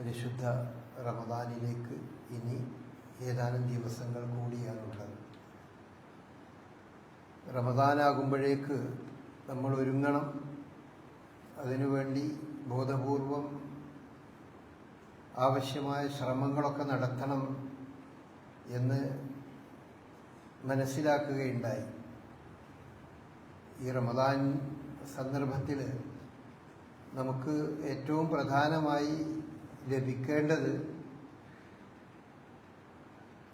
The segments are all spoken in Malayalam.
പരിശുദ്ധ റമദാനിലേക്ക് ഇനി ഏതാനും ദിവസങ്ങൾ കൂടിയാണുള്ളത്. റമദാനാകുമ്പോഴേക്ക് നമ്മൾ ഒരുങ്ങണം. അതിനുവേണ്ടി ബോധപൂർവം ആവശ്യമായ ശ്രമങ്ങളൊക്കെ നടത്തണം എന്ന് മനസ്സിലാക്കുകയുണ്ടായി. ഈ റമദാൻ സന്ദർഭത്തിൽ നമുക്ക് ഏറ്റവും പ്രധാനമായി ലഭിക്കേണ്ടത്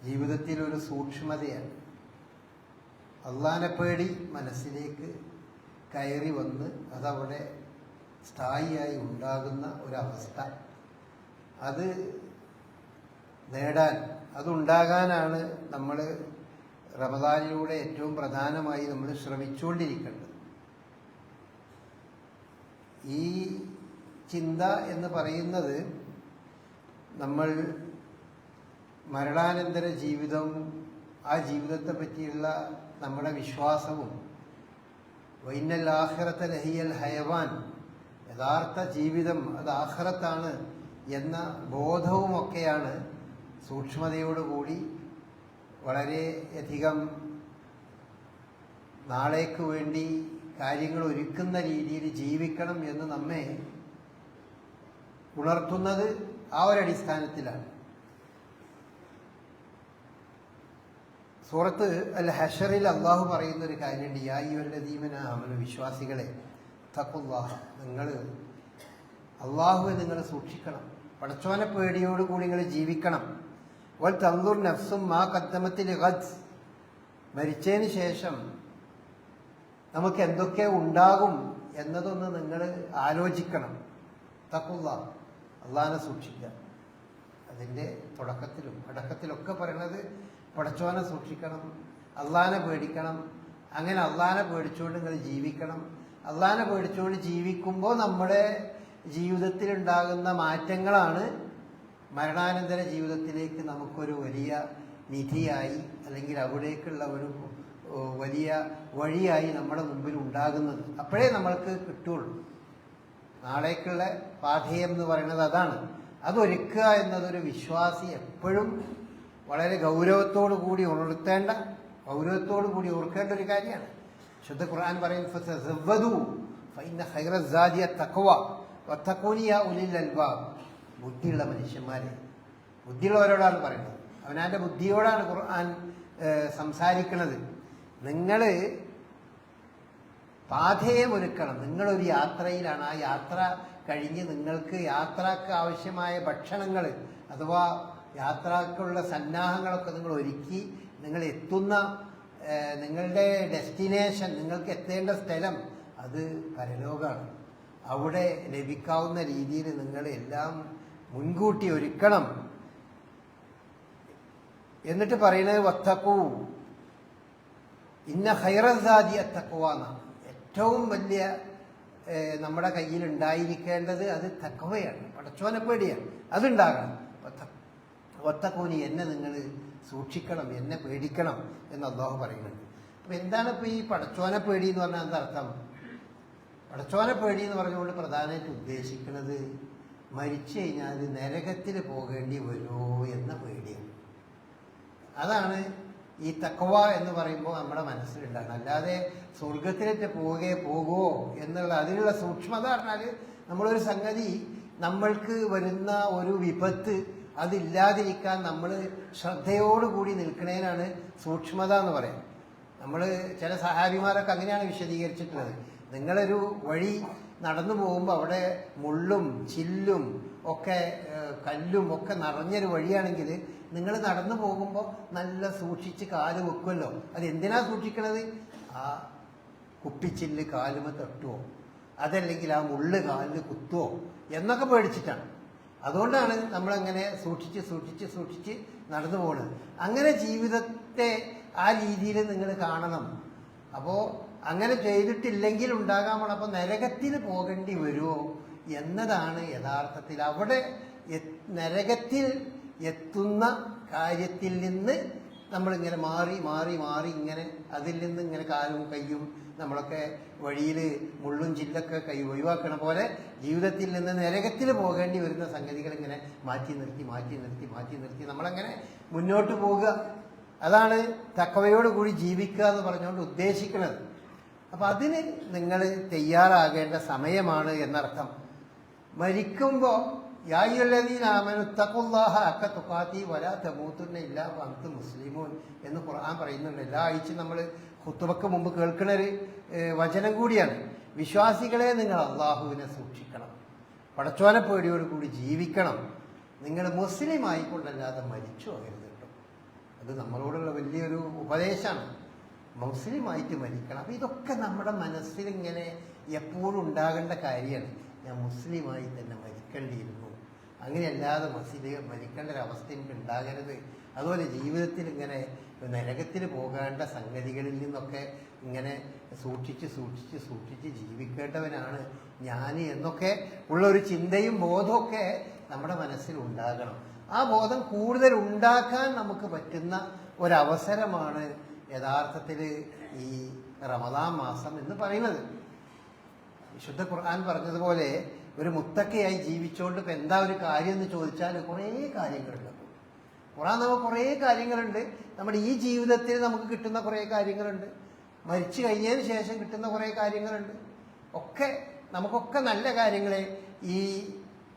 ജീവിതത്തിൽ ഒരു സൂക്ഷ്മതയാണ്. അള്ളാനെ പേടി മനസ്സിലേക്ക് കയറി വന്ന് അതവിടെ സ്ഥായിയായി ഉണ്ടാകുന്ന ഒരവസ്ഥ. അത് നേടാൻ അതുണ്ടാകാനാണ് നമ്മൾ റമദാനിലൂടെ ഏറ്റവും പ്രധാനമായി നമ്മൾ ശ്രമിച്ചുകൊണ്ടിരിക്കേണ്ടത്. ഈ ചിന്ത എന്ന് പറയുന്നത് നമ്മൾ മരണാനന്തര ജീവിതം ആ ജീവിതത്തെ പറ്റിയുള്ള നമ്മുടെ വിശ്വാസവും വൈനൽ ആഹ്റത്ത് ലഹിയൽ ഹയവാൻ യഥാർത്ഥ ജീവിതം അത് ആഹ്റത്താണ് എന്ന ബോധവുമൊക്കെയാണ് സൂക്ഷ്മതയോടുകൂടി വളരെയധികം നാളേക്ക് വേണ്ടി കാര്യങ്ങൾ ഒരുക്കുന്ന രീതിയിൽ ജീവിക്കണം എന്ന് നമ്മെ ഉണർത്തുന്നത് ആ ഒരു അടിസ്ഥാനത്തിലാണ്. സൂറത്ത് അൽ ഹഷറിൽ അള്ളാഹു പറയുന്ന ഒരു കാര്യമുണ്ട് യായിവല്ലദീമന അമല വിശ്വാസികളെ തക്കുല്ലാഹ നിങ്ങൾ അള്ളാഹുവെ നിങ്ങൾ സൂക്ഷിക്കണം. പടച്ചോനെ പേടിയോടുകൂടി നിങ്ങൾ ജീവിക്കണം. വൽ തന്ദുർ നഫ്സും മാ കദ്ദമത്തിൽ ഗദ് മരിച്ചതിന് ശേഷം നമുക്ക് എന്തൊക്കെ ഉണ്ടാകും എന്നതൊന്ന് നിങ്ങൾ ആലോചിക്കണം. തക്കുള്ള അള്ളാഹിനെ സൂക്ഷിക്കുക. അതിന്റെ തുടക്കത്തിലും അടക്കത്തിലൊക്കെ പറയണത് പടച്ചോനെ സൂക്ഷിക്കണം അള്ളഹാനെ പേടിക്കണം. അങ്ങനെ അള്ളഹാനെ പേടിച്ചുകൊണ്ട് നിങ്ങൾ ജീവിക്കണം. അള്ളഹാനെ പേടിച്ചുകൊണ്ട് ജീവിക്കുമ്പോൾ നമ്മുടെ ജീവിതത്തിൽ ഉണ്ടാകുന്ന മാറ്റങ്ങളാണ് മരണാനന്തര ജീവിതത്തിലേക്ക് നമുക്കൊരു വലിയ നിധിയായി അല്ലെങ്കിൽ അവിടേക്കുള്ള ഒരു വലിയ വഴിയായി നമ്മുടെ മുമ്പിൽ ഉണ്ടാകുന്നത്. അപ്പോഴേ നമ്മൾക്ക് കിട്ടുള്ളൂ. നാളേക്കുള്ള പാഠേയം എന്ന് പറയുന്നത് അതാണ്. അതൊരുക്കുക എന്നതൊരു വിശ്വാസി എപ്പോഴും വളരെ ഗൗരവത്തോടു കൂടി ഉണർത്തേണ്ട ഗൗരവത്തോടു കൂടി ഓർക്കേണ്ട ഒരു കാര്യമാണ്. ശുദ്ധ ഖുർആൻ പറയും "ഫതസവ്വദൂ ഫഇന്ന ഖൈറ സാദിയ തഖ്വ വത്തഖൂനി യാ ഉലിൽ അൽബാബ്. ബുദ്ധിയുള്ള മനുഷ്യന്മാരെ. ബുദ്ധിയുള്ളവരോടാണ് പറയുന്നത്. അവനാന്റെ ബുദ്ധിയോടാണ് ഖുർആൻ സംസാരിക്കുന്നത്. നിങ്ങൾ പാഥേയം ഒരുക്കണം നിങ്ങളൊരു യാത്രയിലാണ്. ആ യാത്ര കഴിഞ്ഞ് നിങ്ങൾക്ക് യാത്രയ്ക്ക് ആവശ്യമായ ഭക്ഷണങ്ങൾ അഥവാ യാത്രക്കുള്ള സന്നാഹങ്ങളൊക്കെ നിങ്ങൾ ഒരുക്കി നിങ്ങൾ എത്തുന്ന നിങ്ങളുടെ ഡെസ്റ്റിനേഷൻ നിങ്ങൾക്ക് എത്തേണ്ട സ്ഥലം അത് പരലോകമാണ്. അവിടെ ലഭിക്കാവുന്ന രീതിയിൽ നിങ്ങൾ എല്ലാം മുൻകൂട്ടി ഒരുക്കണം. എന്നിട്ട് പറയുന്നത് വത്തക്കൂ ഇന്ന ഹൈറസാദി തക്കവ എന്നാണ്. ഏറ്റവും വലിയ നമ്മുടെ കയ്യിൽ ഉണ്ടായിരിക്കേണ്ടത് അത് തക്കവയാണ്. പടച്ചോനെ പേടിയാണ്. അതുണ്ടാകണം. ഒത്തക്കോനി എന്നെ നിങ്ങൾ സൂക്ഷിക്കണം എന്നെ പേടിക്കണം എന്ന് അള്ളാഹു പറയുന്നുണ്ട്. അപ്പൊ എന്താണ് ഇപ്പൊ ഈ പടച്ചോനെ പേടി എന്ന് പറഞ്ഞാൽ എന്താ അർത്ഥം? പടച്ചോനെ പേടി എന്ന് പറഞ്ഞുകൊണ്ട് പ്രധാനമായിട്ട് ഉദ്ദേശിക്കുന്നത് മരിച്ചു കഴിഞ്ഞാൽ നരകത്തിൽ പോകേണ്ടി വരുമോ എന്ന പേടിയാണ്. അതാണ് ഈ തക്കവ എന്ന് പറയുമ്പോൾ നമ്മുടെ മനസ്സിലുണ്ടാകണം അല്ലാതെ സ്വർഗത്തിലേക്ക് പോകെ പോകുമോ എന്നുള്ള അതിനുള്ള സൂക്ഷ്മത പറഞ്ഞാൽ നമ്മളൊരു സംഗതി നമ്മൾക്ക് വരുന്ന ഒരു വിപത്ത് അതില്ലാതിരിക്കാൻ നമ്മൾ ശ്രദ്ധയോടുകൂടി നിൽക്കുന്നതിനാണ് സൂക്ഷ്മത എന്ന് പറയാം. നമ്മൾ ചില സഹാബിമാരൊക്കെ അങ്ങനെയാണ് വിശദീകരിച്ചിട്ടുള്ളത്. നിങ്ങളൊരു വഴി നടന്നു പോകുമ്പോൾ അവിടെ മുള്ളും ചില്ലും ഒക്കെ കല്ലും ഒക്കെ നിറഞ്ഞൊരു വഴിയാണെങ്കിൽ നിങ്ങൾ നടന്നു പോകുമ്പോൾ നല്ല സൂക്ഷിച്ച് കാൽ വെക്കുമല്ലോ. അത് എന്തിനാ സൂക്ഷിക്കണത്? ആ കുപ്പിച്ചില്ല് കാലുമ തട്ടുവോ? അതല്ലെങ്കിൽ ആ മുള്ള് കാലിൽ കുത്തുവോ? എന്നൊക്കെ പേടിച്ചിട്ടാണ്. അതുകൊണ്ടാണ് നമ്മളങ്ങനെ സൂക്ഷിച്ച് സൂക്ഷിച്ച് സൂക്ഷിച്ച് നടന്നു പോകുന്നത് അങ്ങനെ ജീവിതത്തെ ആ രീതിയിൽ നിങ്ങൾ കാണണം. അപ്പോൾ അങ്ങനെ ചെയ്തിട്ടില്ലെങ്കിൽ ഉണ്ടാകാൻ പോണം അപ്പോൾ നരകത്തിന് പോകേണ്ടി വരുമോ? എന്നതാണ് യഥാർത്ഥത്തിൽ അവിടെ നരകത്തിൽ എത്തുന്ന കാര്യത്തിൽ നിന്ന് നമ്മളിങ്ങനെ മാറി മാറി മാറി ഇങ്ങനെ അതിൽ നിന്ന് ഇങ്ങനെ കാലും കയ്യും നമ്മളൊക്കെ വഴിയിൽ മുള്ളും ചില്ലൊക്കെ കൈ ഒഴിവാക്കണ പോലെ ജീവിതത്തിൽ നിന്ന് നരകത്തിൽ പോകേണ്ടി വരുന്ന സംഗതികൾ ഇങ്ങനെ മാറ്റി നിർത്തി മാറ്റി നിർത്തി മാറ്റി നിർത്തി നമ്മളങ്ങനെ മുന്നോട്ട് പോവുക. അതാണ് തക്കവയോട് കൂടി ജീവിക്കുക എന്ന് പറഞ്ഞുകൊണ്ട് ഉദ്ദേശിക്കുന്നത്. അപ്പം അതിന് നിങ്ങൾ തയ്യാറാകേണ്ട സമയമാണ് എന്നർത്ഥം. മരിക്കുമ്പോൾ വന്ത് മുസ്ലിമൂൻ എന്ന് ഖുർആൻ പറയുന്നുണ്ട്. എല്ലാ ആഴ്ച നമ്മൾ ഹുത്തുബക്ക് മുമ്പ് കേൾക്കുന്ന ഒരു വചനം കൂടിയാണ്. വിശ്വാസികളെ നിങ്ങൾ അള്ളാഹുവിനെ സൂക്ഷിക്കണം. പടച്ചോനെ പേടിയോട് കൂടി ജീവിക്കണം. നിങ്ങൾ മുസ്ലിം ആയിക്കൊണ്ടല്ലാതെ മരിച്ചു പോകരുത് കേട്ടോ അത് നമ്മളോടുള്ള വലിയൊരു ഉപദേശമാണ്. മുസ്ലിമായിട്ട് മരിക്കണം. അപ്പം ഇതൊക്കെ നമ്മുടെ മനസ്സിൽ ഇങ്ങനെ എപ്പോഴും ഉണ്ടാകേണ്ട കാര്യമാണ്. ഞാൻ മുസ്ലിമായി തന്നെ മരിക്കേണ്ടിയിരുന്നു. അങ്ങനെയല്ലാതെ മസ്ജിദ് മരിക്കേണ്ട ഒരവസ്ഥ എനിക്ക് ഉണ്ടാകരുത് അതുപോലെ ജീവിതത്തിൽ ഇങ്ങനെ നരകത്തിൽ പോകേണ്ട സംഗതികളിൽ നിന്നൊക്കെ ഇങ്ങനെ സൂക്ഷിച്ച് സൂക്ഷിച്ച് സൂക്ഷിച്ച് ജീവിക്കേണ്ടവനാണ് ഞാൻ എന്നൊക്കെ ഉള്ള ഒരു ചിന്തയും ബോധമൊക്കെ നമ്മുടെ മനസ്സിൽ ഉണ്ടാകണം. ആ ബോധം കൂടുതൽ ഉണ്ടാക്കാൻ നമുക്ക് പറ്റുന്ന ഒരവസരമാണ് യഥാർത്ഥത്തിൽ ഈ റമദാൻ മാസം എന്ന് പറയുന്നത്. വിശുദ്ധ ഖുർആൻ പറഞ്ഞതുപോലെ ഒരു മുത്തക്കയായി ജീവിച്ചുകൊണ്ട് ഇപ്പം എന്താ ഒരു കാര്യം എന്ന് ചോദിച്ചാൽ കുറേ കാര്യങ്ങളുണ്ട്. ഖുറാൻ നമുക്ക് കുറേ കാര്യങ്ങളുണ്ട്. നമ്മുടെ ഈ ജീവിതത്തിൽ നമുക്ക് കിട്ടുന്ന കുറേ കാര്യങ്ങളുണ്ട്. മരിച്ചു കഴിഞ്ഞതിന് ശേഷം കിട്ടുന്ന കുറേ കാര്യങ്ങളുണ്ട്. ഒക്കെ നമുക്കൊക്കെ നല്ല കാര്യങ്ങളെ ഈ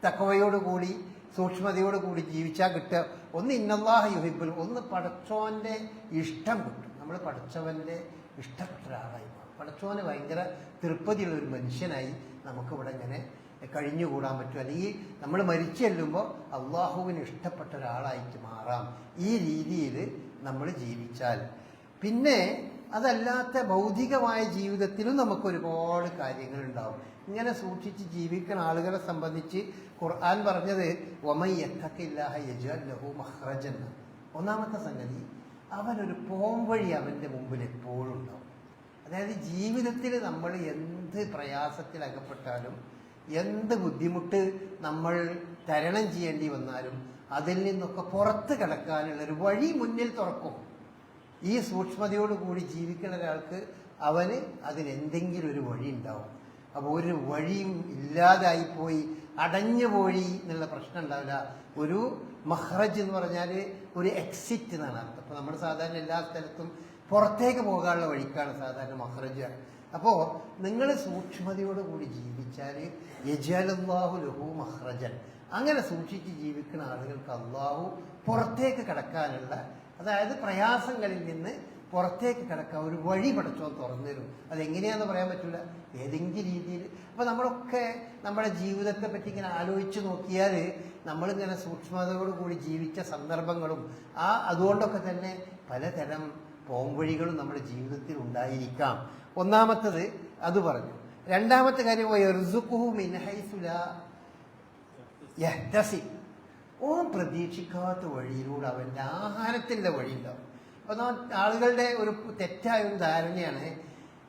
തക്കവയോട് കൂടി സൂക്ഷ്മതയോട് കൂടി ജീവിച്ചാൽ കിട്ടുക. ഒന്ന് ഇന്നല്ലാഹ യുഹിബുൽ ഒന്ന് പഠിച്ചവന്റെ ഇഷ്ടം കിട്ടും. നമ്മൾ പടച്ചവന്റെ ഇഷ്ടപ്പെട്ട ഒരാളായി പടച്ചോന് ഭയങ്കര തൃപ്തിയുള്ള ഒരു മനുഷ്യനായി നമുക്കിവിടെ ഇങ്ങനെ കഴിഞ്ഞുകൂടാൻ പറ്റും. അല്ലെങ്കിൽ നമ്മൾ മരിച്ചു ചെല്ലുമ്പോൾ അള്ളാഹുവിന് ഇഷ്ടപ്പെട്ട ഒരാളായിട്ട് മാറാം. ഈ രീതിയിൽ നമ്മൾ ജീവിച്ചാൽ. പിന്നെ അതല്ലാത്ത ഭൗതികമായ ജീവിതത്തിലും നമുക്ക് ഒരുപാട് കാര്യങ്ങൾ ഉണ്ടാവും. ഇങ്ങനെ സൂക്ഷിച്ച് ജീവിക്കുന്ന ആളുകളെ സംബന്ധിച്ച് ഖുർആൻ പറഞ്ഞത് ഒമയ്യത്തക്കില്ലാഹ യജാൽ മഹ്റജൻ ഒന്നാമത്തെ സംഗതി അവനൊരു പോംവഴി അവന്റെ മുമ്പിൽ എപ്പോഴും ഉണ്ടാവും. അതായത് ജീവിതത്തിൽ നമ്മൾ എന്ത് പ്രയാസത്തിൽ അകപ്പെട്ടാലും എന്ത് ബുദ്ധിമുട്ട് നമ്മൾ തരണം ചെയ്യേണ്ടി വന്നാലും അതിൽ നിന്നൊക്കെ പുറത്ത് കിടക്കാനുള്ള ഒരു വഴി മുന്നിൽ തുറക്കും. ഈ സൂക്ഷ്മതയോടുകൂടി ജീവിക്കുന്ന ഒരാൾക്ക് അവന് അതിനെന്തെങ്കിലും ഒരു വഴി ഉണ്ടാവും. അപ്പോൾ ഒരു വഴിയും ഇല്ലാതായിപ്പോയി അടഞ്ഞു പോയി എന്നുള്ള പ്രശ്നം ഉണ്ടാവില്ല. ഒരു മഹ്റജ് എന്ന് പറഞ്ഞാൽ ഒരു എക്സിറ്റ് എന്നാണ് അർത്ഥം. അപ്പോൾ നമ്മൾ സാധാരണ എല്ലാ സ്ഥലത്തും പുറത്തേക്ക് പോകാനുള്ള വഴിക്കാണ് സാധാരണ മഹ്റജ് അപ്പോൾ നിങ്ങൾ സൂക്ഷ്മതയോടുകൂടി ജീവിച്ചാൽ യജാലുല്ലാഹു ലഹു മഹ്റജൻ. അങ്ങനെ സൂക്ഷിച്ച് ജീവിക്കുന്ന ആളുകൾക്ക് അള്ളാഹു പുറത്തേക്ക് കിടക്കാനുള്ള അതായത് പ്രയാസങ്ങളിൽ നിന്ന് പുറത്തേക്ക് കിടക്കാൻ ഒരു വഴി പഠിച്ചോ തുറന്നു തരും അതെങ്ങനെയാന്ന് പറയാൻ പറ്റില്ല ഏതെങ്കിലും രീതിയിൽ. അപ്പോൾ നമ്മളൊക്കെ നമ്മുടെ ജീവിതത്തെ പറ്റി ഇങ്ങനെ ആലോചിച്ച് നോക്കിയാൽ നമ്മളിങ്ങനെ സൂക്ഷ്മതയോടുകൂടി ജീവിച്ച സന്ദർഭങ്ങളും ആ അതുകൊണ്ടൊക്കെ തന്നെ പലതരം പോംവഴികളും നമ്മുടെ ജീവിതത്തിൽ ഉണ്ടായിരിക്കാം. ഒന്നാമത്തത് അത് പറഞ്ഞു. രണ്ടാമത്തെ കാര്യം ഓ പ്രതീക്ഷിക്കാത്ത വഴിയിലൂടെ അവന്റെ ആഹാരത്തിന്റെ വഴിയുണ്ടാവും. അപ്പോൾ ആളുകളുടെ ഒരു തെറ്റായ ഒരു ധാരണയാണ്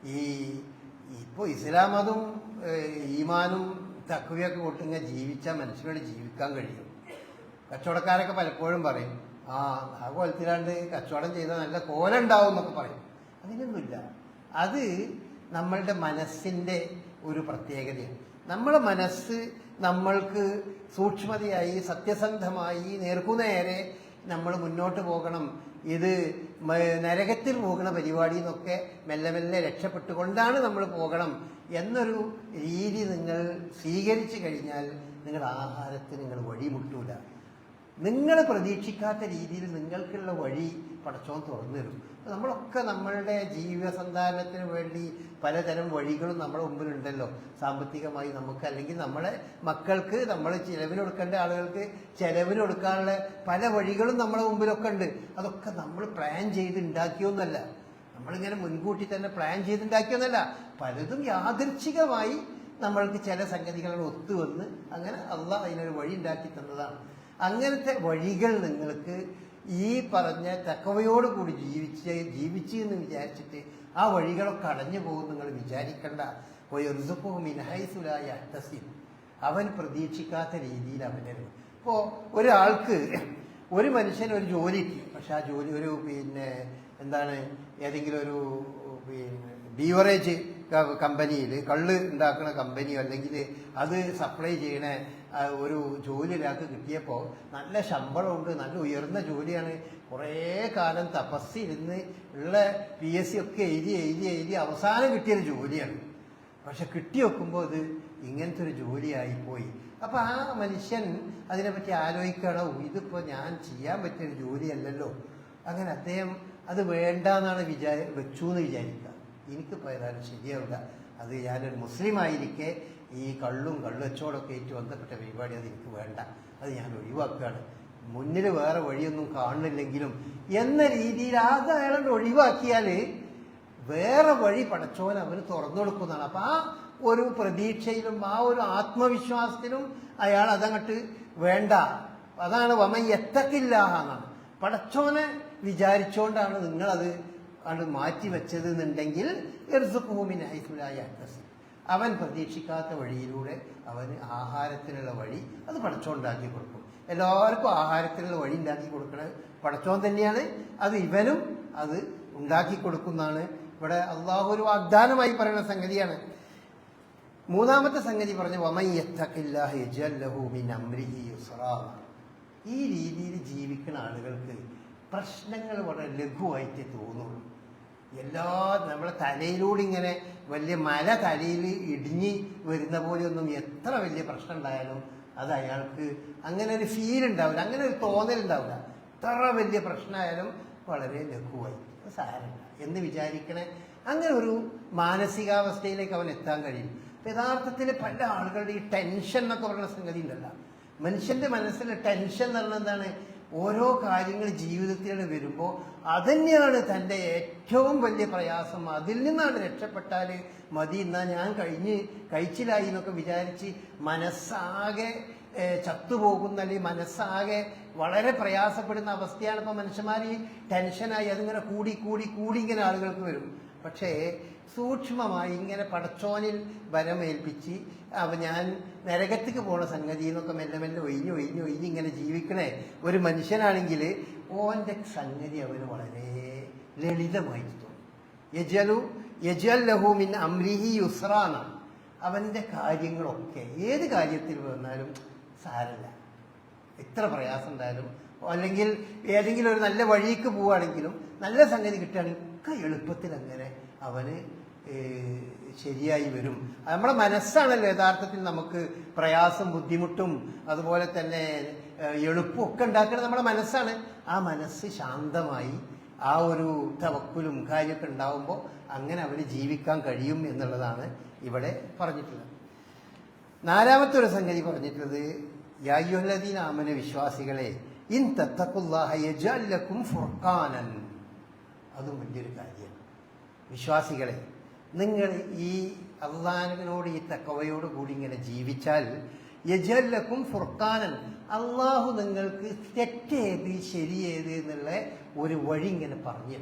ഈ ഇപ്പോൾ ഇസ്ലാം അതും ഈമാനും തക്കുവയൊക്കെ കൊട്ടുങ്ങ ജീവിച്ചാൽ മനുഷ്യനോട് ജീവിക്കാൻ കഴിയും. കച്ചവടക്കാരൊക്കെ പലപ്പോഴും പറയും ആ ആ കൊലത്തിലാണ്ട് കച്ചവടം ചെയ്താൽ നല്ല കോല ഉണ്ടാവും എന്നൊക്കെ പറയും. അങ്ങനെയൊന്നുമില്ല അത് നമ്മളുടെ മനസ്സിന്റെ ഒരു പ്രത്യേകതയാണ്. നമ്മളെ മനസ്സ് നമ്മൾക്ക് സൂക്ഷ്മതയായി സത്യസന്ധമായി നേർക്കുനേരെ നമ്മൾ മുന്നോട്ട് പോകണം. ഇത് നരകത്തിൽ പോകുന്ന പരിപാടി എന്നൊക്കെ മെല്ലെ മെല്ലെ രക്ഷപ്പെട്ടുകൊണ്ടാണ് നമ്മൾ പോകണം എന്നൊരു രീതി നിങ്ങൾ സ്വീകരിച്ചു കഴിഞ്ഞാൽ നിങ്ങളുടെ ആഹാരത്തിന് നിങ്ങൾ വഴിമുട്ടൂല. നിങ്ങൾ പ്രതീക്ഷിക്കാത്ത രീതിയിൽ നിങ്ങൾക്കുള്ള വഴി പടച്ചോൻ തുറന്നു തരും നമ്മളൊക്കെ നമ്മളുടെ ജീവിതസന്ധാരണത്തിന് വേണ്ടി പലതരം വഴികളും നമ്മുടെ മുമ്പിലുണ്ടല്ലോ. സാമ്പത്തികമായി നമുക്ക് അല്ലെങ്കിൽ നമ്മളെ മക്കൾക്ക് നമ്മൾ ചിലവിന് കൊടുക്കേണ്ട ആളുകൾക്ക് ചിലവിന് കൊടുക്കാനുള്ള പല വഴികളും നമ്മുടെ മുമ്പിലൊക്കെ ഉണ്ട്. അതൊക്കെ നമ്മൾ പ്ലാൻ ചെയ്ത് ഉണ്ടാക്കിയൊന്നല്ല. നമ്മളിങ്ങനെ മുൻകൂട്ടി തന്നെ പ്ലാൻ ചെയ്തുണ്ടാക്കിയൊന്നല്ല പലതും യാദൃച്ഛികമായി നമ്മൾക്ക് ചില സംഗതികളോട് ഒത്തുവന്ന് അങ്ങനെ അള്ള അതിനൊരു വഴി ഉണ്ടാക്കി തന്നതാണ്. അങ്ങനത്തെ വഴികൾ നിങ്ങൾക്ക് ഈ പറഞ്ഞ തക്കവയോടുകൂടി ജീവിച്ച് ജീവിച്ചു എന്ന് വിചാരിച്ചിട്ട് ആ വഴികളൊക്കെ അടഞ്ഞു പോകും നിങ്ങൾ വിചാരിക്കണ്ട. മിനഹൈസുലായ അഹ്തസിം അവൻ പ്രതീക്ഷിക്കാത്ത രീതിയിൽ അവനെ ഇപ്പോൾ ഒരാൾക്ക് ഒരു മനുഷ്യൻ ഒരു ജോലിക്ക് പക്ഷെ ആ ജോലി ഒരു പിന്നെ എന്താണ് ഏതെങ്കിലും ഒരു പിന്നെ ബീവറേജ് കമ്പനിയിൽ കള്ള് ഉണ്ടാക്കുന്ന കമ്പനിയോ അല്ലെങ്കിൽ അത് സപ്ലൈ ചെയ്യണ ഒരു ജോലി ഒരാൾക്ക് കിട്ടിയപ്പോൾ നല്ല ശമ്പളമുണ്ട് നല്ല ഉയർന്ന ജോലിയാണ്. കുറേ കാലം തപസ്സിരുന്ന് ഉള്ള പി എസ് സി ഒക്കെ എഴുതി എഴുതി എഴുതി അവസാനം കിട്ടിയൊരു ജോലിയാണ്. പക്ഷെ കിട്ടി വെക്കുമ്പോൾ അത് ഇങ്ങനത്തെ ഒരു ജോലിയായിപ്പോയി. അപ്പോൾ ആ മനുഷ്യൻ അതിനെപ്പറ്റി ആലോചിക്കണോ ഇതിപ്പോൾ ഞാൻ ചെയ്യാൻ പറ്റിയൊരു ജോലിയല്ലല്ലോ. അങ്ങനെ അദ്ദേഹം അത് വേണ്ട എന്നാണ് വിചാരി വെച്ചു എന്ന് വിചാരിക്കുക. എനിക്ക് പോയതാണ് ശരിയാവില്ല. അത് ഞാനൊരു മുസ്ലിം ആയിരിക്കെ ഈ കള്ളും കള്ളുവച്ചോടൊക്കെ ഏറ്റവും ബന്ധപ്പെട്ട പരിപാടി അത് എനിക്ക് വേണ്ട. അത് ഞാൻ ഒഴിവാക്കുകയാണ്. മുന്നിൽ വേറെ വഴിയൊന്നും കാണുന്നില്ലെങ്കിലും എന്ന രീതിയിൽ അത് അയാളെ ഒഴിവാക്കിയാൽ വേറെ വഴി പടച്ചോൻ അവന് തുറന്നു കൊടുക്കുന്നതാണ്. അപ്പൊ ആ ഒരു പ്രതീക്ഷയിലും ആ ഒരു ആത്മവിശ്വാസത്തിലും അയാൾ അതങ്ങട്ട് വേണ്ട. അതാണ് വമ എത്തക്കില്ല എന്നാണ് പടച്ചോനെ വിചാരിച്ചുകൊണ്ടാണ് നിങ്ങളത് അത് മാറ്റി വെച്ചത് എന്നുണ്ടെങ്കിൽ എർസുഭൂമിനായി തുലായി അക്കസി അവൻ പ്രതീക്ഷിക്കാത്ത വഴിയിലൂടെ അവന് ആഹാരത്തിനുള്ള വഴി അത് പടച്ചോണ്ടാക്കി കൊടുക്കും. എല്ലാവർക്കും ആഹാരത്തിനുള്ള വഴി ഉണ്ടാക്കി കൊടുക്കണ പടച്ചോൻ തന്നെയാണ്. അത് ഇവനും അത് ഉണ്ടാക്കി കൊടുക്കുന്നതാണ്. ഇവിടെ അള്ളാഹു ഒരു വാഗ്ദാനമായി പറയുന്ന സംഗതിയാണ്. മൂന്നാമത്തെ സംഗതി പറഞ്ഞു ഈ രീതിയിൽ ജീവിക്കുന്ന ആളുകൾക്ക് പ്രശ്നങ്ങൾ വളരെ ലഘുവായിട്ട് തോന്നുള്ളൂ. എല്ലാ നമ്മളെ തലയിലൂടെ ഇങ്ങനെ വലിയ മല തലയിൽ ഇടിഞ്ഞ് വരുന്ന പോലെയൊന്നും എത്ര വലിയ പ്രശ്നം ഉണ്ടായാലും അത് അയാൾക്ക് അങ്ങനെ ഒരു ഫീൽ ഉണ്ടാവില്ല അങ്ങനെ ഒരു തോന്നൽ ഉണ്ടാവില്ല. എത്ര വലിയ പ്രശ്നമായാലും വളരെ ലഘുവായി. സാരമില്ല. എന്ന് വിചാരിക്കണേ. അങ്ങനെ ഒരു മാനസികാവസ്ഥയിലേക്ക് അവൻ എത്താൻ കഴിയും. യഥാർത്ഥത്തിൽ പല ആളുകളുടെ ഈ ടെൻഷൻ എന്നൊക്കെ പറയുന്ന സംഗതി ഉണ്ടല്ല. മനുഷ്യന്റെ മനസ്സിൽ ടെൻഷൻ എന്ന് പറഞ്ഞാൽ എന്താണ്? ഓരോ കാര്യങ്ങൾ ജീവിതത്തിൽ വരുമ്പോൾ അതന്നെയാണ് തന്റെ ഏറ്റവും വലിയ പ്രയാസം. അതിൽ നിന്നാണ് രക്ഷപ്പെട്ടാൽ മതി എന്നാ ഞാൻ കഴിഞ്ഞ് കഴിച്ചിലായി എന്നൊക്കെ വിചാരിച്ച് മനസ്സാകെ ചത്തുപോകുന്ന അല്ലെങ്കിൽ മനസ്സാകെ വളരെ പ്രയാസപ്പെടുന്ന അവസ്ഥയാണ് ഇപ്പോൾ മനുഷ്യന്മാർ ഈ ടെൻഷനായി അതിങ്ങനെ കൂടി കൂടി കൂടി ഇങ്ങനെ ആളുകൾക്ക് വരും. പക്ഷേ സൂക്ഷ്മമായി ഇങ്ങനെ പടച്ചോനിൽ വരമേൽപ്പിച്ച് അവ ഞാൻ നരകത്തേക്ക് പോണ സംഗതി എന്നൊക്കെ മെല്ലെ മെല്ലെ ഒഴിഞ്ഞ് ഒഴിഞ്ഞ് ഒഴിഞ്ഞ് ഇങ്ങനെ ജീവിക്കണേ. ഒരു മനുഷ്യനാണെങ്കിൽ ഓന്റെ സംഗതി അവന് വളരെ ലളിതമായി തോന്നും. യജലു യജൽ ലഹുമിൻ അമ്രിഹി യുസ്രാന. അവന്റെ കാര്യങ്ങളൊക്കെ ഏത് കാര്യത്തിൽ വന്നാലും സാരല്ല. എത്ര പ്രയാസം ഉണ്ടായാലും അല്ലെങ്കിൽ ഏതെങ്കിലും ഒരു നല്ല വഴിക്ക് പോവുകയാണെങ്കിലും നല്ല സംഗതി കിട്ടുകയാണെങ്കിൽ എളുപ്പത്തിൽ അങ്ങനെ അവന് ശരിയായി വരും. നമ്മുടെ മനസ്സാണല്ലോ യഥാർത്ഥത്തിൽ നമുക്ക് പ്രയാസം ബുദ്ധിമുട്ടും അതുപോലെ തന്നെ എളുപ്പം ഒക്കെ ഉണ്ടാക്കുന്നത് നമ്മുടെ മനസ്സാണ്. ആ മനസ്സ് ശാന്തമായി ആ ഒരു തവക്കുലും കാര്യമൊക്കെ ഉണ്ടാവുമ്പോൾ അങ്ങനെ അവന് ജീവിക്കാൻ കഴിയും എന്നുള്ളതാണ് ഇവിടെ പറഞ്ഞിട്ടുള്ളത്. നാലാമത്തെ ഒരു സംഗതി പറഞ്ഞിട്ടുള്ളത് യായുല്ലദീൻ ആമന വിശ്വാസികളെ ഇൻ തത്തക്കുല്ലാഹ ഫുർഖാനൻ. അതും വലിയൊരു കാര്യമാണ്. വിശ്വാസികളെ നിങ്ങൾ ഈ അള്ളാഹുവിനോട് ഈ തക്കവയോട് കൂടി ഇങ്ങനെ ജീവിച്ചാൽ യജല്ലക്കും ഫുർഖാനൻ. അള്ളാഹു നിങ്ങൾക്ക് തെറ്റേത് ശരിയേത് എന്നുള്ള ഒരു വഴി ഇങ്ങനെ പറഞ്ഞു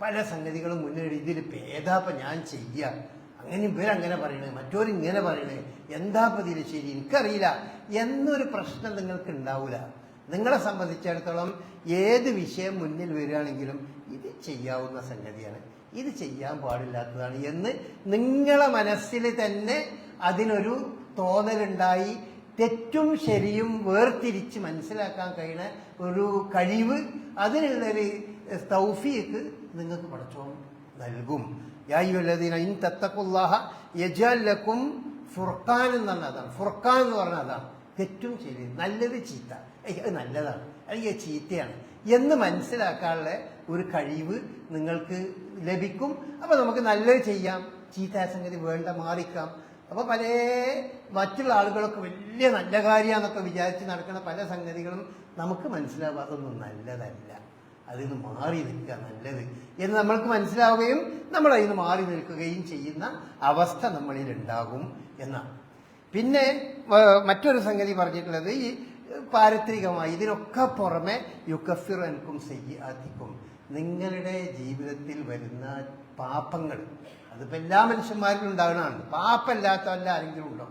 പല സംഗതികളും മുന്നേറി ഇതിൽ പേതാപ്പ ഞാൻ ചെയ്യുക? അങ്ങനെ ഇവരങ്ങനെ പറയണേ മറ്റോരിങ്ങനെ പറയണേ. എന്താ ഇതിൽ ശരി? എനിക്കറിയില്ല. എന്നൊരു പ്രശ്നം നിങ്ങൾക്ക് ഉണ്ടാവില്ല നിങ്ങളെ സംബന്ധിച്ചിടത്തോളം ഏത് വിഷയം മുന്നിൽ വരികയാണെങ്കിലും ഇത് ചെയ്യാവുന്ന സംഗതിയാണ്. ഇത് ചെയ്യാൻ പാടില്ലാത്തതാണ് എന്ന് നിങ്ങളെ മനസ്സിൽ തന്നെ അതിനൊരു തോന്നലുണ്ടായി തെറ്റും ശരിയും വേർതിരിച്ച് മനസ്സിലാക്കാൻ കഴിയുന്ന ഒരു കഴിവ് അതിനുള്ളൊരു തൗഫീക്ക് നിങ്ങൾക്ക് പഠിച്ചോ നൽകും. യായുല്ലദീന ഇൻ തത്തക്കുല്ലാഹ യജാലക്കും ഫുർഖാൻ എന്ന് പറഞ്ഞ അതാണ്. ഫുർഖാൻ എന്ന് പറഞ്ഞ അതാണ്. തെറ്റും ശരി നല്ലത് ചീത്ത. അത് നല്ലതാണ്. അല്ലെങ്കിൽ ചീത്തയാണ്. എന്ന് മനസ്സിലാക്കാനുള്ള ഒരു കഴിവ് നിങ്ങൾക്ക് ലഭിക്കും. അപ്പോൾ നമുക്ക് നല്ലത് ചെയ്യാം. ചീത്ത സംഗതി വേണ്ട മാറിക്കാം. അപ്പോൾ പല മറ്റുള്ള ആളുകളൊക്കെ വലിയ നല്ല കാര്യമാണെന്നൊക്കെ വിചാരിച്ച് നടക്കുന്ന പല സംഗതികളും നമുക്ക് മനസ്സിലാവുക അതൊന്നും നല്ലതല്ല. അതിൽ നിന്ന് മാറി നിൽക്കുക നല്ലത് എന്ന് നമ്മൾക്ക് മനസ്സിലാവുകയും നമ്മൾ അതിൽ നിന്ന് മാറി നിൽക്കുകയും ചെയ്യുന്ന അവസ്ഥ നമ്മളിൽ ഉണ്ടാകും എന്നാണ്. പിന്നെ മറ്റൊരു സംഗതി പറഞ്ഞിട്ടുള്ളത് ഈ പാരത്രികമായി ഇതിനൊക്കെ പുറമെ യുക്കഫിർ അൻകും സയ്യാത്തിക്കും നിങ്ങളുടെ ജീവിതത്തിൽ വരുന്ന പാപങ്ങൾ. അതിപ്പോൾ എല്ലാ മനുഷ്യന്മാരിലും ഉണ്ടാകുന്നതാണ്. പാപ്പമില്ലാത്ത വല്ല ആരെങ്കിലും ഉണ്ടോ?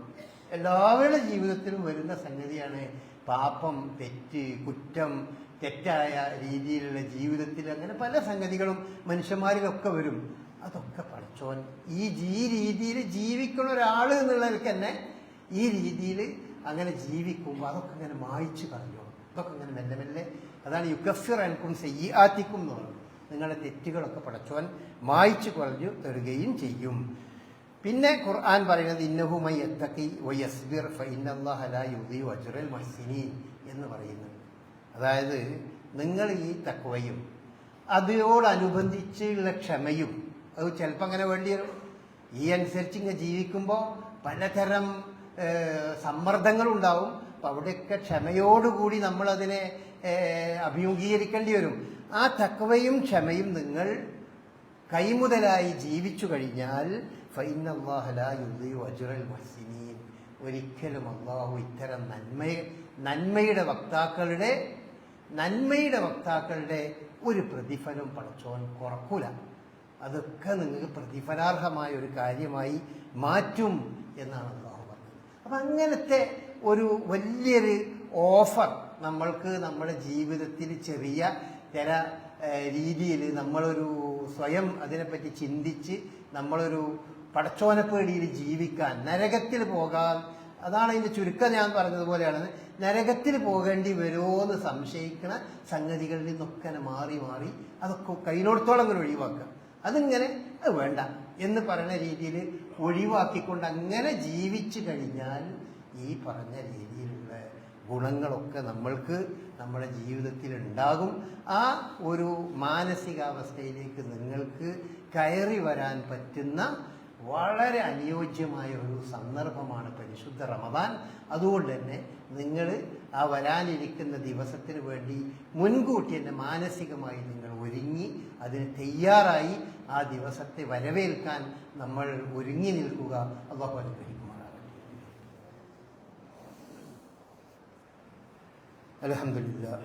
എല്ലാവരുടെ ജീവിതത്തിലും വരുന്ന സംഗതിയാണ് പാപം തെറ്റ് കുറ്റം തെറ്റായ രീതിയിലുള്ള ജീവിതത്തിൽ അങ്ങനെ പല സംഗതികളും മനുഷ്യന്മാരിലൊക്കെ വരും. അതൊക്കെ പഠിച്ചോൻ. ഈ ഈ രീതിയിൽ ജീവിക്കുന്ന ഒരാൾ എന്നുള്ളവർക്ക് തന്നെ ഈ രീതിയിൽ അങ്ങനെ ജീവിക്കുമ്പോൾ അതൊക്കെ ഇങ്ങനെ മായ്ച്ചു കളഞ്ഞോളും. ഇതൊക്കെ ഇങ്ങനെ മെല്ലെ മെല്ലെ അതാണ് യുഗഫിർ അൻകും സെയ്യാത്തിക്കും എന്ന് പറയുന്നത് നിങ്ങളുടെ തെറ്റുകളൊക്കെ പടച്ചോൻ മായ്ച്ചു കുറഞ്ഞു തരുകയും ചെയ്യും. പിന്നെ ഖുർആൻ പറയുന്നത് ഇന്നഹുമൈ എത്തക്കി വയസ്ബിർ ഫൈനല്ലാഹ ലാ യുദീഉ അജ്റൽ മുഹ്സിനീൻ എന്ന് പറയുന്നത് അതായത് നിങ്ങൾ ഈ തക്വയും അതിനോടനുബന്ധിച്ചുള്ള ക്ഷമയും അത് ചിലപ്പോൾ അങ്ങനെ വേണ്ടി ഈ അനുസരിച്ച് ഇങ്ങനെ ജീവിക്കുമ്പോൾ പലതരം സമ്മർദ്ദങ്ങളുണ്ടാവും. അപ്പം അവിടെയൊക്കെ ക്ഷമയോടുകൂടി നമ്മൾ അതിനെ അഭിമുഖീകരിക്കേണ്ടി വരും ആ തക്വയും ക്ഷമയും നിങ്ങൾ കൈമുതലായി ജീവിച്ചു കഴിഞ്ഞാൽ ഒരിക്കലും അള്ളാഹു ഇത്തരം നന്മ നന്മയുടെ വക്താക്കളുടെ നന്മയുടെ വക്താക്കളുടെ ഒരു പ്രതിഫലം പടച്ചോൻ കുറക്കൂല. അതൊക്കെ നിങ്ങൾക്ക് പ്രതിഫലാർഹമായ ഒരു കാര്യമായി മാറ്റും എന്നാണ് അള്ളാഹു പറഞ്ഞത്. അപ്പം അങ്ങനത്തെ ഒരു വലിയൊരു ഓഫർ നമ്മൾക്ക് നമ്മുടെ ജീവിതത്തിൽ ചെറിയ ചില രീതിയിൽ നമ്മളൊരു സ്വയം അതിനെപ്പറ്റി ചിന്തിച്ച് നമ്മളൊരു പടച്ചോനപ്പേടിയിൽ ജീവിക്കാൻ നരകത്തിൽ പോകാൻ അതാണ് അതിന്റെ ചുരുക്കം ഞാൻ പറഞ്ഞതുപോലെയാണ്. നരകത്തിൽ പോകേണ്ടി വരുമോ എന്ന് സംശയിക്കുന്ന സംഗതികളിൽ നിന്നൊക്കെ മാറി മാറി അതൊക്കെ കയ്യിലോടത്തോളം അങ്ങനെ ഒഴിവാക്കുക. അതിങ്ങനെ അത് വേണ്ട എന്ന് പറയുന്ന രീതിയിൽ ഒഴിവാക്കിക്കൊണ്ട് അങ്ങനെ ജീവിച്ചു കഴിഞ്ഞാൽ ഈ പറഞ്ഞ രീതിയിലുള്ള ഗുണങ്ങളൊക്കെ നമ്മൾക്ക് നമ്മുടെ ജീവിതത്തിൽ ഉണ്ടാകും. ആ ഒരു മാനസികാവസ്ഥയിലേക്ക് നിങ്ങൾക്ക് കയറി വരാൻ പറ്റുന്ന വളരെ അനുയോജ്യമായ ഒരു സന്ദർഭമാണ് പരിശുദ്ധ റമദാൻ. അതുകൊണ്ട് തന്നെ നിങ്ങൾ ആ വരാനിരിക്കുന്ന ദിവസത്തിന് വേണ്ടി മുൻകൂട്ടി തന്നെ മാനസികമായി നിങ്ങൾ ഒരുങ്ങി അതിന് തയ്യാറായി ആ ദിവസത്തെ വരവേൽക്കാൻ നമ്മൾ ഒരുങ്ങി നിൽക്കുക. അള്ളാഹു അനുഗ്രഹിക്കുമാറാകട്ടെ الحمد لله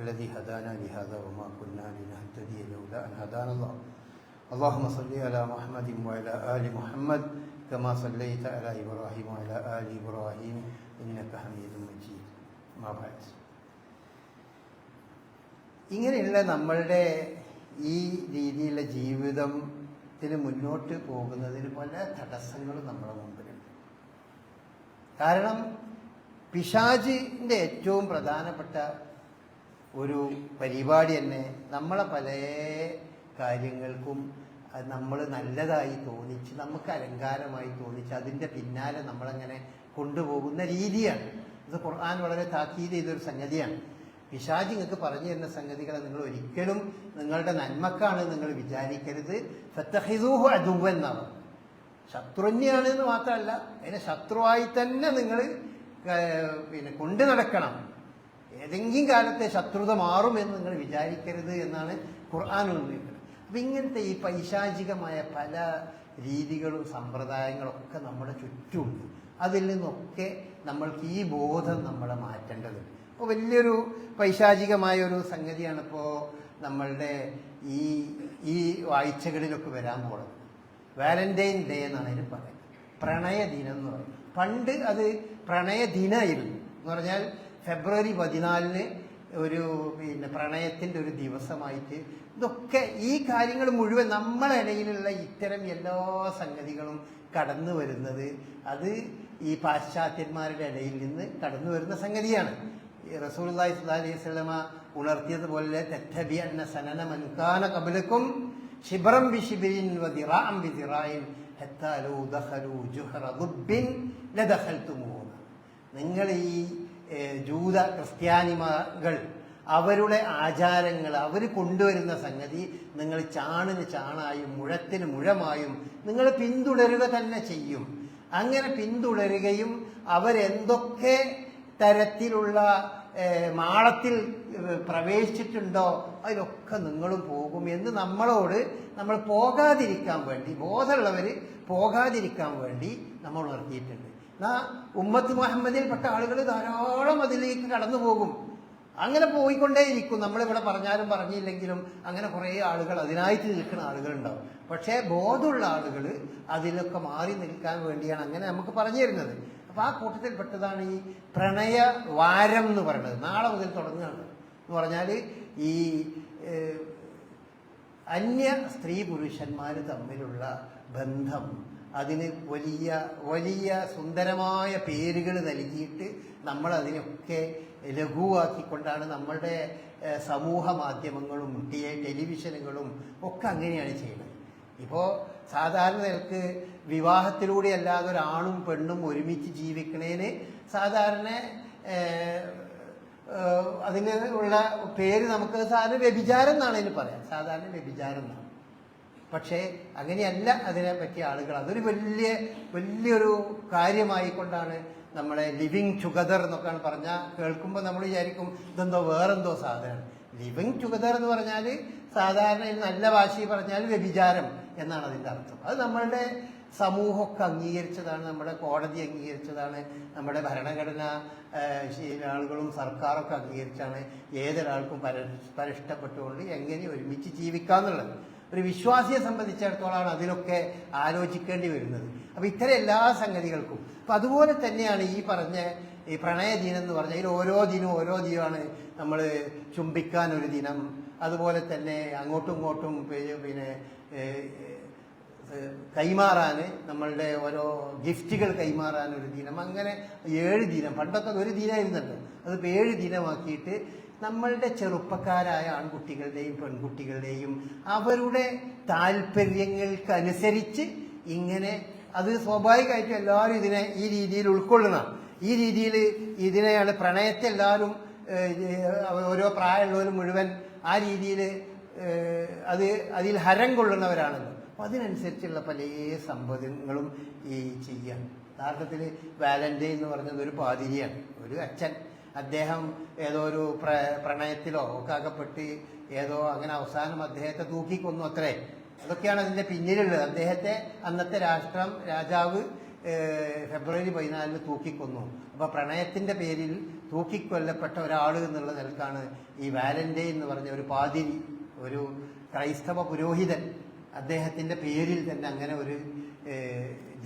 الذي هدانا لهذا وما كنا لنهتدي لولا ان هدانا الله اللهم صل على محمد وعلى ال محمد كما صليت على ابراهيم وعلى ال ابراهيم انك حميد مجيد ما بعد ഇങ്ങനെയുള്ള നമ്മളുടെ ഈ രീതിയിലുള്ള ജീവിതത്തിന് മുന്നോട്ട് പോകുന്നതിന് പല തടസ്സങ്ങളും നമ്മുടെ മുമ്പിലുണ്ട് കാരണം പിശാജിന്റെ ഏറ്റവും പ്രധാനപ്പെട്ട ഒരു പരിപാടി തന്നെ നമ്മളെ പല കാര്യങ്ങൾക്കും നമ്മൾ നല്ലതായി തോന്നിച്ച് നമുക്ക് അലങ്കാരമായി തോന്നിച്ച് അതിന്റെ പിന്നാലെ നമ്മളങ്ങനെ കൊണ്ടുപോകുന്ന രീതിയാണ്. ഇത് ഖുർആൻ വളരെ താക്കീത് ചെയ്തൊരു സംഗതിയാണ്. പിശാജ് നിങ്ങൾക്ക് പറഞ്ഞു തരുന്ന സംഗതികളെ നിങ്ങൾ ഒരിക്കലും നിങ്ങളുടെ നന്മക്കാണ് നിങ്ങൾ വിചാരിക്കരുത്. ഫത്തഹിദൂഹു അതുവെന്നാണ് ശത്രുന്യാണ് എന്ന് മാത്രമല്ല അതിനെ ശത്രുവായി തന്നെ നിങ്ങൾ പിന്നെ കൊണ്ടു നടക്കണം. ഏതെങ്കിലും കാലത്തെ ശത്രുത മാറുമെന്ന് നിങ്ങൾ വിചാരിക്കരുത് എന്നാണ് ഖുർആൻ ഉന്നയിക്കുന്നത്. അപ്പം ഇങ്ങനത്തെ ഈ പൈശാചികമായ പല രീതികളും സമ്പ്രദായങ്ങളൊക്കെ നമ്മുടെ ചുറ്റുമുണ്ട്. അതിൽ നിന്നൊക്കെ നമ്മൾക്ക് ഈ ബോധം നമ്മളെ മാറ്റേണ്ടതുണ്ട് അപ്പോൾ വലിയൊരു പൈശാചികമായ ഒരു സംഗതിയാണ് ഇപ്പോൾ നമ്മളുടെ ഈ ഈ വായിച്ചകളിലൊക്കെ വരാൻ പോകുന്നത് വാലന്റൈൻ ഡേ എന്നാണ് അതിന് പറയുന്നത്. പ്രണയ ദിനം എന്ന് പറയും പണ്ട് അത് പ്രണയ ദിനമായിരുന്നു എന്ന് പറഞ്ഞാൽ ഫെബ്രുവരി പതിനാലിന് ഒരു പിന്നെ പ്രണയത്തിന്റെ ഒരു ദിവസമായിട്ട് ഇതൊക്കെ ഈ കാര്യങ്ങൾ മുഴുവൻ നമ്മളിടയിലുള്ള ഇത്തരം എല്ലാ സംഗതികളും കടന്നു വരുന്നത് അത് ഈ പാശ്ചാത്യന്മാരുടെ ഇടയിൽ നിന്ന് കടന്നു വരുന്ന സംഗതിയാണ്. റസൂലുള്ളാഹി സ്വല്ലല്ലാഹി അലൈഹി വസല്ലമ ഉണർത്തിയതുപോലെ തെറ്റബി അന്ന സനന മൻകാന കബലക്കും ശിബറം ബി ശിബിരിൻ വദിറാം ബി ദിറായിൻ ഹത്താ ലൗ ജുഹറ ലദഖൽതുമൂഹ. നിങ്ങൾ ഈ ജൂത ക്രിസ്ത്യാനിമാകൾ അവരുടെ ആചാരങ്ങൾ അവർ കൊണ്ടുവരുന്ന സംഗതി നിങ്ങൾ ചാണിന് ചാണായും മുഴത്തിന് മുഴമായും നിങ്ങൾ പിന്തുടരുക തന്നെ ചെയ്യും. അങ്ങനെ പിന്തുടരുകയും അവരെന്തൊക്കെ തരത്തിലുള്ള മാളത്തിൽ പ്രവേശിച്ചിട്ടുണ്ടോ അതിലൊക്കെ നിങ്ങളും പോകും എന്ന് നമ്മളോട് നമ്മൾ പോകാതിരിക്കാൻ വേണ്ടി ബോധമുള്ളവർ പോകാതിരിക്കാൻ വേണ്ടി നമ്മൾ ഉണർത്തിയിട്ടുണ്ട് ഉമ്മത്ത് മുഹമ്മദിൽപ്പെട്ട ആളുകൾ ധാരാളം അതിലേക്ക് കടന്നു പോകും. അങ്ങനെ പോയിക്കൊണ്ടേയിരിക്കും. നമ്മളിവിടെ പറഞ്ഞാലും പറഞ്ഞില്ലെങ്കിലും അങ്ങനെ കുറേ ആളുകൾ അതിനായിട്ട് നിൽക്കുന്ന ആളുകളുണ്ടാവും. പക്ഷേ ബോധമുള്ള ആളുകൾ അതിലൊക്കെ മാറി നിൽക്കാൻ വേണ്ടിയാണ് അങ്ങനെ നമുക്ക് പറഞ്ഞു തരുന്നത്. അപ്പൊ ആ കൂട്ടത്തിൽപ്പെട്ടതാണ് ഈ പ്രണയ വാരം എന്ന് പറയുന്നത്. നാളെ മുതൽ തുടങ്ങുകയാണ്. എന്ന് പറഞ്ഞാൽ ഈ അന്യ സ്ത്രീ പുരുഷന്മാർ തമ്മിലുള്ള ബന്ധം അതിന് വലിയ വലിയ സുന്ദരമായ പേരുകൾ നൽകിയിട്ട് നമ്മൾ അതിനൊക്കെ ലഘുവാക്കിക്കൊണ്ടാണ് നമ്മളുടെ സമൂഹ മാധ്യമങ്ങളും ടി ടെലിവിഷനുകളും ഒക്കെ അങ്ങനെയാണ് ചെയ്യുന്നത്. ഇപ്പോൾ സാധാരണ നിലയ്ക്ക് വിവാഹത്തിലൂടെ അല്ലാതെ ഒരാണും പെണ്ണും ഒരുമിച്ച് ജീവിക്കണേന് സാധാരണ ഏഹ്, ഏഹ് അതിന് ഉള്ള പേര് നമുക്ക് സാധാരണ വ്യഭിചാരം എന്നാണ് അതിന് പറയാം. സാധാരണ വ്യഭിചാരം എന്നാണ്. പക്ഷേ അങ്ങനെയല്ല അതിനെ പറ്റിയ ആളുകൾ. അതൊരു വലിയ വലിയൊരു കാര്യമായിക്കൊണ്ടാണ് നമ്മളെ ലിവിങ് ടുഗദർ എന്നൊക്കെയാണ് പറഞ്ഞാൽ കേൾക്കുമ്പോൾ നമ്മൾ വിചാരിക്കും ഇതെന്തോ വേറെന്തോ സാധനം. ലിവിങ് ടുഗദർ എന്ന് പറഞ്ഞാൽ സാധാരണ നല്ല വാശി പറഞ്ഞാൽ വ്യഭിചാരം എന്നാണ് അതിന്റെ അർത്ഥം. അത് നമ്മളുടെ സമൂഹമൊക്കെ അംഗീകരിച്ചതാണ് നമ്മുടെ കോടതി അംഗീകരിച്ചതാണ് നമ്മുടെ ഭരണഘടന ആളുകളും സർക്കാരൊക്കെ അംഗീകരിച്ചാണ് ഏതൊരാൾക്കും പര പരിഷ്ടപ്പെട്ടുകൊണ്ട് എങ്ങനെ ഒരുമിച്ച് ജീവിക്കാന്നുള്ളത്. ഒരു വിശ്വാസിയെ സംബന്ധിച്ചിടത്തോളാണ് അതിലൊക്കെ ആലോചിക്കേണ്ടി വരുന്നത്. അപ്പൊ ഇത്തരം എല്ലാ സംഗതികൾക്കും. അപ്പൊ അതുപോലെ തന്നെയാണ് ഈ പറഞ്ഞ ഈ പ്രണയ ദിനം എന്ന് പറഞ്ഞാൽ ഇതിൽ ഓരോ ദിനവും ഓരോ ദിനമാണ് നമ്മൾ ചുംബിക്കാൻ ഒരു ദിനം. അതുപോലെ തന്നെ അങ്ങോട്ടും ഇങ്ങോട്ടും പിന്നെ കൈമാറാൻ നമ്മളുടെ ഓരോ ഗിഫ്റ്റുകൾ കൈമാറാൻ ഒരു ദിനം. അങ്ങനെ ഏഴ് ദിനം. പണ്ടൊക്കെ ഒരു ദിനമായിരുന്നല്ലോ. അതിപ്പോൾ ഏഴ് ദിനമാക്കിയിട്ട് നമ്മളുടെ ചെറുപ്പക്കാരായ ആൺകുട്ടികളുടെയും പെൺകുട്ടികളുടെയും അവരുടെ താല്പര്യങ്ങൾക്കനുസരിച്ച് ഇങ്ങനെ അത് സ്വാഭാവികമായിട്ടും എല്ലാവരും ഇതിനെ ഈ രീതിയിൽ ഉൾക്കൊള്ളണം ഈ രീതിയിൽ ഇതിനെയാണ് പ്രണയത്തെ എല്ലാവരും ഓരോ പ്രായമുള്ളവരും മുഴുവൻ ആ രീതിയിൽ അത് അതിൽ ഹരം കൊള്ളുന്നവരാണല്ലോ. അപ്പം അതിനനുസരിച്ചുള്ള പല സംഭവങ്ങളും ഈ ചെയ്യാൻ. യഥാർത്ഥത്തിൽ വാലന്റൈൻ എന്ന് പറഞ്ഞത് ഒരു പാതിരിയാണ്. ഒരു അച്ഛൻ അദ്ദേഹം ഏതോ ഒരു പ്ര പ്രണയത്തിലോ ഒക്കെ അകപ്പെട്ട് ഏതോ അങ്ങനെ അവസാനം അദ്ദേഹത്തെ തൂക്കിക്കൊന്നു അത്രേ. അതൊക്കെയാണ് അതിന്റെ പിന്നിലുള്ളത്. അദ്ദേഹത്തെ അന്നത്തെ രാഷ്ട്രം രാജാവ് ഫെബ്രുവരി പതിനാലിന് തൂക്കിക്കൊന്നു. അപ്പോൾ പ്രണയത്തിന്റെ പേരിൽ തൂക്കിക്കൊല്ലപ്പെട്ട ഒരാൾ എന്നുള്ള നിലക്കാണ് ഈ വാലന്റൈൻ എന്ന് പറഞ്ഞ ഒരു പാതിരി ഒരു ക്രൈസ്തവ പുരോഹിതൻ അദ്ദേഹത്തിന്റെ പേരിൽ തന്നെ അങ്ങനെ ഒരു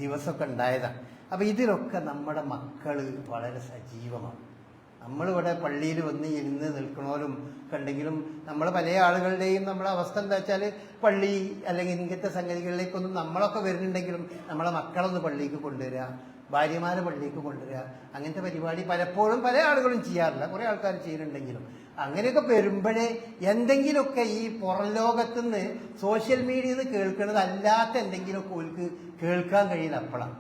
ദിവസമൊക്കെ ഉണ്ടായതാണ്. അപ്പോൾ ഇതിലൊക്കെ നമ്മുടെ മക്കൾ വളരെ സജീവമാണ്. നമ്മളിവിടെ പള്ളിയിൽ വന്ന് ഇരുന്ന് നിൽക്കണോരും കണ്ടെങ്കിലും നമ്മൾ പല ആളുകളുടെയും നമ്മുടെ അവസ്ഥ എന്താ വെച്ചാൽ പള്ളി അല്ലെങ്കിൽ ഇങ്ങനത്തെ സംഗതികളിലേക്കൊന്നും നമ്മളൊക്കെ വരുന്നുണ്ടെങ്കിലും നമ്മളെ മക്കളൊന്ന് പള്ളിക്ക് കൊണ്ടുവരിക ഭാര്യമാരെ പള്ളിക്ക് കൊണ്ടുവരിക അങ്ങനത്തെ പരിപാടി പലപ്പോഴും പല ആളുകളും ചെയ്യാറില്ല. കുറേ ആൾക്കാർ ചെയ്യുന്നുണ്ടെങ്കിലും അങ്ങനെയൊക്കെ വരുമ്പോഴേ എന്തെങ്കിലുമൊക്കെ ഈ പുറം ലോകത്തുനിന്ന് സോഷ്യൽ മീഡിയയിൽ നിന്ന് കേൾക്കുന്നത് അല്ലാത്ത എന്തെങ്കിലുമൊക്കെ ഓൽക്ക് കേൾക്കാൻ കഴിയില്ല അപ്പോഴാണ്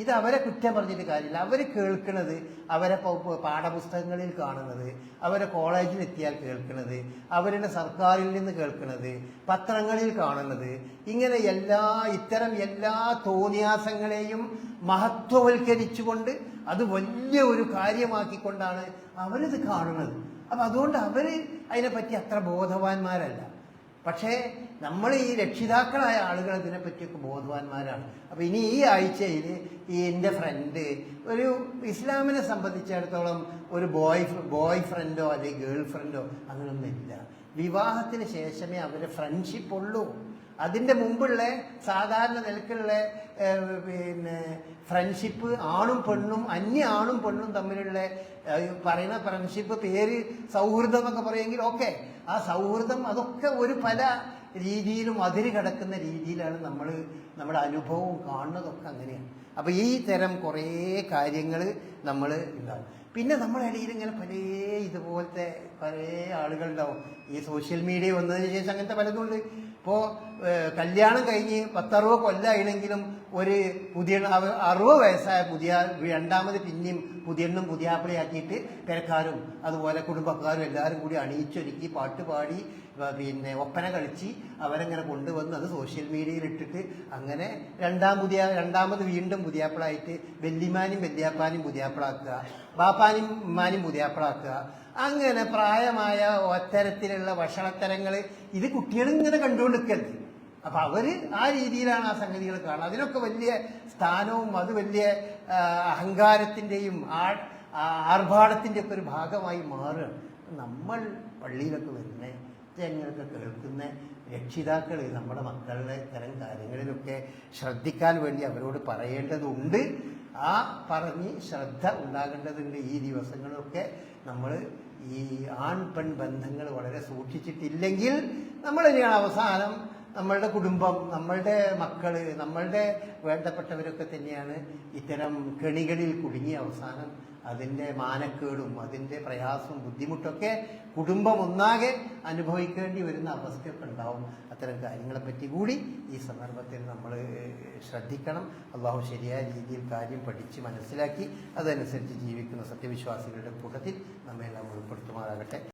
ഇത് അവരെ കുറ്റം പറഞ്ഞിട്ട് കാര്യമില്ല. അവർ കേൾക്കുന്നത് അവരെ പാഠപുസ്തകങ്ങളിൽ കാണുന്നത് അവരെ കോളേജിൽ എത്തിയാൽ കേൾക്കുന്നത് അവരുടെ സർക്കാരിൽ നിന്ന് കേൾക്കുന്നത് പത്രങ്ങളിൽ കാണുന്നത്. ഇങ്ങനെ എല്ലാ ഇത്തരം എല്ലാ തോന്നിയാസങ്ങളെയും മഹത്വവൽക്കരിച്ചുകൊണ്ട് അത് വലിയ ഒരു കാര്യമാക്കിക്കൊണ്ടാണ് അവരിത് കാണുന്നത്. അപ്പം അതുകൊണ്ട് അവർ അതിനെപ്പറ്റി അത്ര ബോധവാന്മാരല്ല. പക്ഷേ നമ്മൾ ഈ രക്ഷിതാക്കളായ ആളുകൾ ഇതിനെപ്പറ്റിയൊക്കെ ബോധവാന്മാരാണ്. അപ്പോൾ ഇനി ഈ ആഴ്ചയിൽ ഈ എന്റെ ഫ്രണ്ട് ഒരു ഇസ്ലാമിനെ സംബന്ധിച്ചിടത്തോളം ഒരു ബോയ് ബോയ് ഫ്രണ്ടോ അല്ലെങ്കിൽ ഗേൾ ഫ്രണ്ടോ അങ്ങനെയൊന്നുമില്ല വിവാഹത്തിന് ശേഷമേ അവരെ ഫ്രണ്ട്ഷിപ്പ് ഉള്ളൂ. അതിന്റെ മുമ്പുള്ള സാധാരണ നിലക്കുള്ള പിന്നെ ഫ്രണ്ട്ഷിപ്പ് ആണും പെണ്ണും അന്യ ആണും പെണ്ണും തമ്മിലുള്ള പറയുന്ന ഫ്രണ്ട്ഷിപ്പ് പേര് സൗഹൃദം എന്നൊക്കെ പറയുമെങ്കിൽ ഓക്കെ ആ സൗഹൃദം അതൊക്കെ ഒരു പല രീതിയിലും അതിര് കിടക്കുന്ന രീതിയിലാണ് നമ്മൾ നമ്മുടെ അനുഭവവും കാണുന്നതൊക്കെ അങ്ങനെയാണ്. അപ്പൊ ഈ തരം കുറേ കാര്യങ്ങൾ നമ്മൾ ഉണ്ടാവും പിന്നെ നമ്മുടെ ഇടയിൽ ഇങ്ങനെ പല ഇതുപോലത്തെ പല ആളുകളുണ്ടാവും. ഈ സോഷ്യൽ മീഡിയ വന്നതിന് ശേഷം അങ്ങനത്തെ പലതുമുണ്ട് ഇപ്പോൾ കല്യാണം കഴിഞ്ഞ് പത്തറുപത് കൊല്ലമായിണെങ്കിലും ഒരു പുതിയ അറുപത് വയസ്സായ പുതിയ രണ്ടാമത് പിന്നെയും പുതിയണ്ണും പുതിയാപ്പിളയാക്കിയിട്ട് പെരക്കാരും അതുപോലെ കുടുംബക്കാരും എല്ലാവരും കൂടി അണിയിച്ചൊരുക്കി പാട്ട് പാടി പിന്നെ ഒപ്പന കളിച്ച് അവരങ്ങനെ കൊണ്ടുവന്ന് അത് സോഷ്യൽ മീഡിയയിൽ ഇട്ടിട്ട് അങ്ങനെ രണ്ടാം പുതിയ രണ്ടാമത് വീണ്ടും പുതിയാപ്പിളായിട്ട് വെല്ലിമാനും വെല്ലിയാപ്പാനും പുതിയാപ്പിളാക്കുക ബാപ്പാനും ഉമ്മാനും പുതിയാപ്പിളാക്കുക. അങ്ങനെ പ്രായമായ ഒത്തരത്തിലുള്ള ഭക്ഷണത്തരങ്ങൾ ഇത് കുട്ടികൾ ഇങ്ങനെ കണ്ടുകൊണ്ടിരിക്കരുത് അപ്പൊ അവർ ആ രീതിയിലാണ് ആ സംഗതികൾ കാണുന്നത്. അതിനൊക്കെ വലിയ സ്ഥാനവും അത് വലിയ അഹങ്കാരത്തിന്റെയും ആ ആർഭാടത്തിന്റെ ഒക്കെ ഒരു ഭാഗമായി മാറുകയാണ്. നമ്മൾ പള്ളിയിലൊക്കെ വരുന്ന ജനങ്ങളൊക്കെ കേൾക്കുന്ന രക്ഷിതാക്കൾ നമ്മുടെ മക്കളുടെ ഇത്തരം കാര്യങ്ങളിലൊക്കെ ശ്രദ്ധിക്കാൻ വേണ്ടി അവരോട് പറയേണ്ടതുണ്ട്. ആ പറഞ്ഞ് ശ്രദ്ധ ഉണ്ടാകേണ്ടതുണ്ട് ഈ ദിവസങ്ങളൊക്കെ നമ്മൾ ഈ ആൺ പെൺ ബന്ധങ്ങൾ വളരെ സൂക്ഷിച്ചിട്ടില്ലെങ്കിൽ നമ്മൾ തന്നെയാണ് അവസാനം നമ്മളുടെ കുടുംബം നമ്മളുടെ മക്കൾ നമ്മളുടെ വേണ്ടപ്പെട്ടവരൊക്കെ തന്നെയാണ് ഇത്തരം കെണികളിൽ കുടുങ്ങി അവസാനം അതിന്റെ മാനക്കേടും അതിന്റെ പ്രയാസവും ബുദ്ധിമുട്ടൊക്കെ കുടുംബം ഒന്നാകെ അനുഭവിക്കേണ്ടി വരുന്ന അവസ്ഥയൊക്കെ ഉണ്ടാവും. അത്തരം കാര്യങ്ങളെപ്പറ്റി കൂടി ഈ സന്ദർഭത്തിൽ നമ്മൾ ശ്രദ്ധിക്കണം. അള്ളാഹു ശരിയായ രീതിയിൽ കാര്യം പഠിച്ച് മനസ്സിലാക്കി അതനുസരിച്ച് ജീവിക്കുന്ന സത്യവിശ്വാസികളുടെ കൂട്ടത്തിൽ നമ്മെല്ലാം ഉൾപ്പെടുത്തുമാറാകട്ടെ